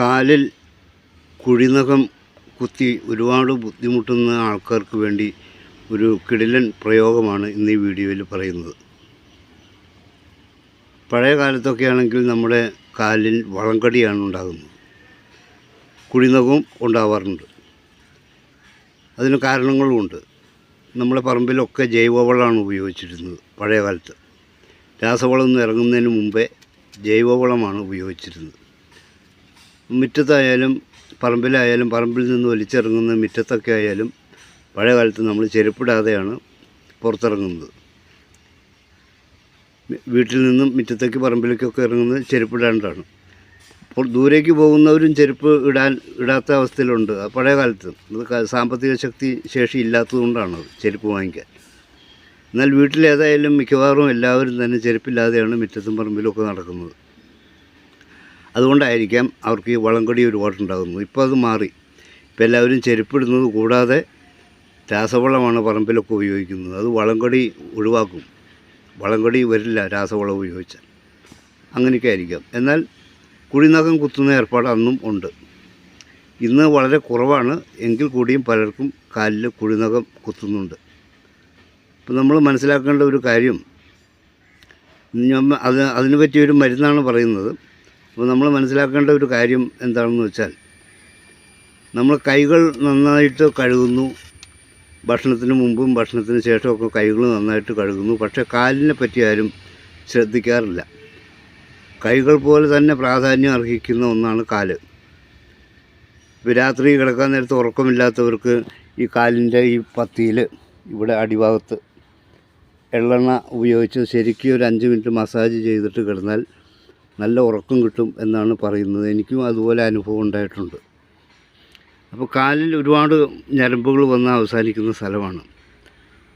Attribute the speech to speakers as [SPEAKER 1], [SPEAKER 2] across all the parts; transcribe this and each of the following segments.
[SPEAKER 1] കാലിൽ കുഴിനഖം കുത്തി ഒരുപാട് ബുദ്ധിമുട്ടുന്ന ആൾക്കാർക്ക് വേണ്ടി ഒരു കിടിലൻ പ്രയോഗമാണ് ഇന്ന് ഈ വീഡിയോയിൽ പറയുന്നത്. പഴയ കാലത്തൊക്കെ ആണെങ്കിൽ നമ്മുടെ കാലിൽ വളങ്കടിയാണ് ഉണ്ടാകുന്നത്. കുഴിനഖവും ഉണ്ടാവാറുണ്ട്. അതിന് കാരണങ്ങളുമുണ്ട് നമ്മുടെ പറമ്പിലൊക്കെ ജൈവവളമാണ് ഉപയോഗിച്ചിരുന്നത് പഴയ കാലത്ത്. രാസവളമൊന്നും ഇറങ്ങുന്നതിന് മുമ്പേ ജൈവവളമാണ് ഉപയോഗിച്ചിരുന്നത്. മുറ്റത്തായാലും പറമ്പിലായാലും പറമ്പിൽ നിന്ന് വലിച്ചിറങ്ങുന്ന മുറ്റത്തൊക്കെ ആയാലും പഴയ കാലത്ത് നമ്മൾ ചെരുപ്പിടാതെയാണ് പുറത്തിറങ്ങുന്നത്. വീട്ടിൽ നിന്നും മുറ്റത്തേക്ക് പറമ്പിലേക്കൊക്കെ ഇറങ്ങുന്നത് ചെരുപ്പിടാണ്ടാണ്. അപ്പോൾ ദൂരേക്ക് പോകുന്നവരും ചെരുപ്പ് ഇടാൻ ഇടാത്ത അവസ്ഥയിലുണ്ട്. പഴയ കാലത്ത് അത് സാമ്പത്തിക ശക്തി ശേഷി ഇല്ലാത്തതുകൊണ്ടാണ് ചെരുപ്പ് വാങ്ങിക്കാൻ. എന്നാൽ വീട്ടിലേതായാലും മിക്കവാറും എല്ലാവരും തന്നെ ചെരുപ്പില്ലാതെയാണ് മുറ്റത്തും പറമ്പിലും ഒക്കെ നടക്കുന്നത്. അതുകൊണ്ടായിരിക്കാം അവർക്ക് ഈ വളംകടി ഒരുപാടുണ്ടാകുന്നത് ഇപ്പോൾ അത് മാറി. ഇപ്പോൾ എല്ലാവരും ചെരുപ്പിടുന്നത് കൂടാതെ രാസവളമാണ് പറമ്പിലൊക്കെ ഉപയോഗിക്കുന്നത്. അത് വളംകടി ഒഴിവാക്കും. വളംകടി വരില്ല രാസവളം ഉപയോഗിച്ചാൽ. അങ്ങനെയൊക്കെ ആയിരിക്കാം. എന്നാൽ കുഴിനകം കുത്തുന്ന ഏർപ്പാട് അന്നും ഉണ്ട്. ഇന്ന് വളരെ കുറവാണ്. എങ്കിൽ കൂടിയും പലർക്കും കാലിൽ കുഴിനകം കുത്തുന്നുണ്ട്. ഇപ്പം നമ്മൾ മനസ്സിലാക്കേണ്ട ഒരു കാര്യം അത് അതിന് പറ്റിയൊരു മരുന്നാണ് പറയുന്നത്. അപ്പോൾ നമ്മൾ മനസ്സിലാക്കേണ്ട ഒരു കാര്യം എന്താണെന്ന് വെച്ചാൽ നമ്മൾ കൈകൾ നന്നായിട്ട് കഴുകുന്നു. ഭക്ഷണത്തിന് മുമ്പും ഭക്ഷണത്തിന് ശേഷമൊക്കെ കൈകൾ നന്നായിട്ട് കഴുകുന്നു. പക്ഷേ കാലിനെ പറ്റി ആരും ശ്രദ്ധിക്കാറില്ല. കൈകൾ പോലെ തന്നെ പ്രാധാന്യം അർഹിക്കുന്ന ഒന്നാണ് കാൽ. ഇപ്പോൾ രാത്രി കിടക്കാൻ നേരത്ത് ഉറക്കമില്ലാത്തവർക്ക് ഈ കാലിന്റെ ഈ പത്തിയിൽ ഇവിടെ അടിഭാഗത്ത് എള്ളെണ്ണ ഉപയോഗിച്ച് ശരിക്കും ഒരു അഞ്ച് മിനിറ്റ് മസാജ് ചെയ്തിട്ട് കിടന്നാൽ നല്ല ഉറക്കം കിട്ടും എന്നാണ് പറയുന്നത്. എനിക്കും അതുപോലെ അനുഭവം ഉണ്ടായിട്ടുണ്ട്. അപ്പോൾ കാലിൽ ഒരുപാട് ഞരമ്പുകൾ വന്ന് അവസാനിക്കുന്ന സ്ഥലമാണ്.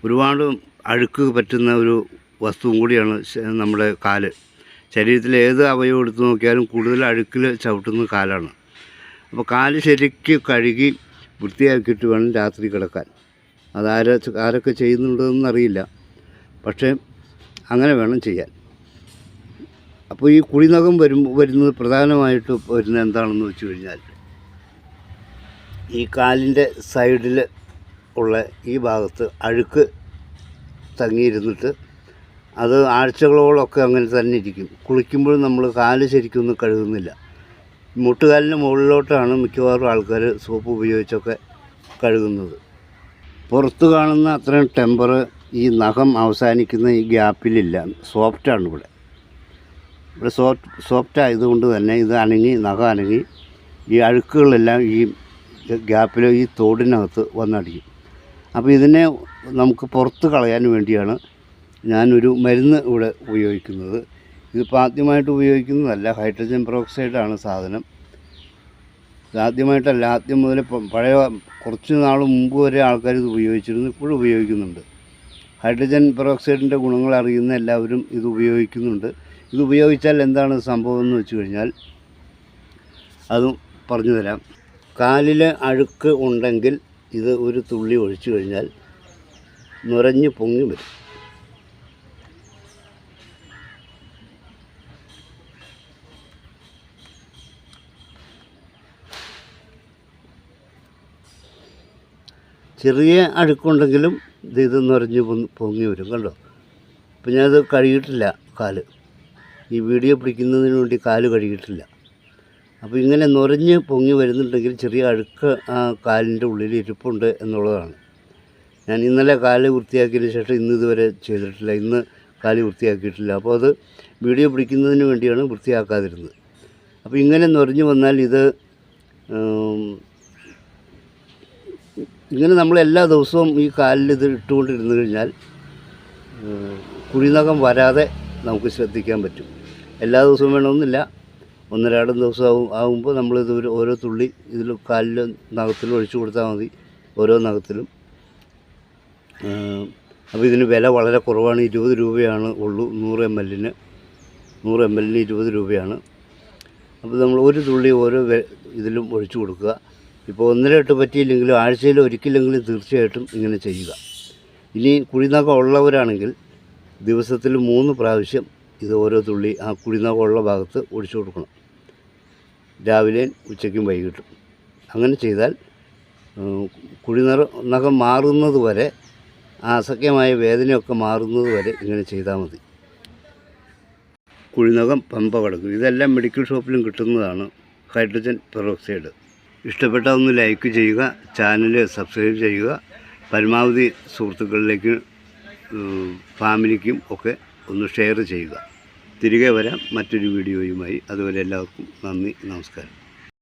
[SPEAKER 1] ഒരുപാട് അഴുക്ക് പറ്റുന്ന ഒരു വസ്തുവും കൂടിയാണ് നമ്മുടെ കാൽ. ശരീരത്തിലെ ഏത് അവയവം എടുത്ത് നോക്കിയാലും കൂടുതൽ അഴുക്കിൽ ചവിട്ടുന്ന കാലാണ്. അപ്പോൾ കാൽ ശരിക്ക് കഴുകി വൃത്തിയാക്കിയിട്ട് വേണം രാത്രി കിടക്കാൻ. അതാര ആരൊക്കെ ചെയ്യുന്നുണ്ടെന്നറിയില്ല. പക്ഷേ അങ്ങനെ വേണം ചെയ്യാൻ. അപ്പോൾ ഈ കുളിനകം വരും വരുന്നത് പ്രധാനമായിട്ട് വരുന്നത് എന്താണെന്ന് വെച്ച് കഴിഞ്ഞാൽ ഈ കാലിന്റെ സൈഡിൽ ഉള്ള ഈ ഭാഗത്ത് അഴുക്ക് തങ്ങിയിരുന്നിട്ട് അത് ആഴ്ചകളോളമൊക്കെ അങ്ങനെ തന്നെ ഇരിക്കും. കുളിക്കുമ്പോൾ നമ്മൾ കാൽ ശരിക്കൊന്നും കഴുകുന്നില്ല. മുട്ടുകാലിന്റെ മുകളിലോട്ടാണ് മിക്കവാറും ആൾക്കാർ സോപ്പ് ഉപയോഗിച്ചൊക്കെ കഴുകുന്നത്. പുറത്ത് കാണുന്ന അത്രയും ടെമ്പർ ഈ നഖം അവസാനിക്കുന്ന ഈ ഗ്യാപ്പിലില്ല. സോഫ്റ്റാണ് ഇവിടെ. ഇവിടെ സോഫ്റ്റ് സോഫ്റ്റ് ആയതുകൊണ്ട് തന്നെ ഇത് അനങ്ങി നഖ അനങ്ങി ഈ അഴുക്കുകളെല്ലാം ഈ ഗ്യാപ്പിലോ ഈ തോടിനകത്ത് വന്നടിക്കും. അപ്പോൾ ഇതിനെ നമുക്ക് പുറത്ത് കളയാൻ വേണ്ടിയാണ് ഞാനൊരു മരുന്ന് ഇവിടെ ഉപയോഗിക്കുന്നത്. ഇതിപ്പോൾ ആദ്യമായിട്ട് ഉപയോഗിക്കുന്നതല്ല ഹൈഡ്രജൻ പെറോക്സൈഡാണ് സാധനം. ഇതാദ്യമായിട്ടല്ല ആദ്യം മുതൽ പഴയ കുറച്ച് നാൾ മുമ്പ് വരെ ആൾക്കാർ ഇത് ഉപയോഗിച്ചിരുന്നു ഇപ്പോഴും ഉപയോഗിക്കുന്നുണ്ട്. ഹൈഡ്രജൻ പെറോക്സൈഡിന്റെ ഗുണങ്ങൾ അറിയുന്ന എല്ലാവരും ഇത് ഉപയോഗിക്കുന്നുണ്ട്. ഇത് ഉപയോഗിച്ചാൽ എന്താണ് സംഭവം എന്ന് വെച്ച് കഴിഞ്ഞാൽ അതും പറഞ്ഞു തരാം. കാലിൽ അഴുക്ക് ഉണ്ടെങ്കിൽ ഇത് ഒരു തുള്ളി ഒഴിച്ചു കഴിഞ്ഞാൽ നുരഞ്ഞ് പൊങ്ങി വരും. ചെറിയ അഴുക്കുണ്ടെങ്കിലും ഇത് ഇത് നിറഞ്ഞ് പൊങ്ങി- വരും കണ്ടോ? അപ്പം ഞാനത് കഴുകിയിട്ടില്ല കാൽ. ഈ വീഡിയോ പിടിക്കുന്നതിന് വേണ്ടി കാൽ കഴുകിയിട്ടില്ല. അപ്പോൾ ഇങ്ങനെ നുരഞ്ഞ് പൊങ്ങി വരുന്നുണ്ടെങ്കിൽ ചെറിയ അഴുക്ക് ആ കാലിന്റെ ഉള്ളിൽ ഇരിപ്പുണ്ട് എന്നുള്ളതാണ്. ഞാൻ ഇന്നലെ കാൽ വൃത്തിയാക്കിയതിന് ശേഷം ഇന്ന് ഇതുവരെ ചെയ്തിട്ടില്ല. ഇന്ന് കാൽ വൃത്തിയാക്കിയിട്ടില്ല. അപ്പോൾ അത് വീഡിയോ പിടിക്കുന്നതിന് വേണ്ടിയാണ് വൃത്തിയാക്കാതിരുന്നത്. അപ്പോൾ ഇങ്ങനെ നുരഞ്ഞു വന്നാൽ ഇത് ഇങ്ങനെ നമ്മൾ എല്ലാ ദിവസവും ഈ കാലിൽ ഇത് ഇട്ടുകൊണ്ടിരുന്നു കഴിഞ്ഞാൽ കുഴിനകം വരാതെ നമുക്ക് ശ്രദ്ധിക്കാൻ പറ്റും. എല്ലാ ദിവസവും വേണമെന്നില്ല. ഒന്നരാടം ദിവസം ആവും ആകുമ്പോൾ നമ്മളിത് ഒരു ഓരോ തുള്ളി ഇതിൽ കാലിൽ നഖത്തിലും ഒഴിച്ചു കൊടുത്താൽ മതി ഓരോ നഖത്തിലും. അപ്പോൾ ഇതിന് വില വളരെ കുറവാണ് ഇരുപത് രൂപയാണ് ഉള്ളൂ നൂറ് എം എല്ലിന്. നൂറ് എം എല്ലിന് ഇരുപത് രൂപയാണ്. അപ്പോൾ നമ്മൾ ഒരു തുള്ളി ഓരോ ഇതിലും ഒഴിച്ചു കൊടുക്കുക. ഇപ്പോൾ ഒന്നര എട്ട് പറ്റിയില്ലെങ്കിലും ആഴ്ചയിൽ ഒരിക്കലെങ്കിലും തീർച്ചയായിട്ടും ഇങ്ങനെ ചെയ്യുക. ഇനി കുഴിനഖം ഉള്ളവരാണെങ്കിൽ ദിവസത്തിൽ മൂന്ന് പ്രാവശ്യം ഇത് ഓരോ തുള്ളി ആ കുഴിനഖം ഉള്ള ഭാഗത്ത് ഒഴിച്ചു കൊടുക്കണം. രാവിലെയും ഉച്ചയ്ക്കും വൈകിട്ടും. അങ്ങനെ ചെയ്താൽ കുഴിനറ നഖം മാറുന്നത് വരെ ആ അസഖ്യമായ വേദനയൊക്കെ മാറുന്നത് വരെ ഇങ്ങനെ ചെയ്താൽ മതി. കുഴിനകം പമ്പ കടക്കും. ഇതെല്ലാം മെഡിക്കൽ ഷോപ്പിലും കിട്ടുന്നതാണ് ഹൈഡ്രജൻ പെറോക്സൈഡ്. ഇഷ്ടപ്പെട്ട ഒന്ന് ലൈക്ക് ചെയ്യുക ചാനൽ സബ്സ്ക്രൈബ് ചെയ്യുക. പരമാവധി സുഹൃത്തുക്കളിലേക്ക് ഫാമിലിക്കും ഒക്കെ ഒന്ന് ഷെയർ ചെയ്യുക. തിരികെ വരാം മറ്റൊരു വീഡിയോയുമായി. അതുപോലെ എല്ലാവർക്കും നന്ദി നമസ്കാരം.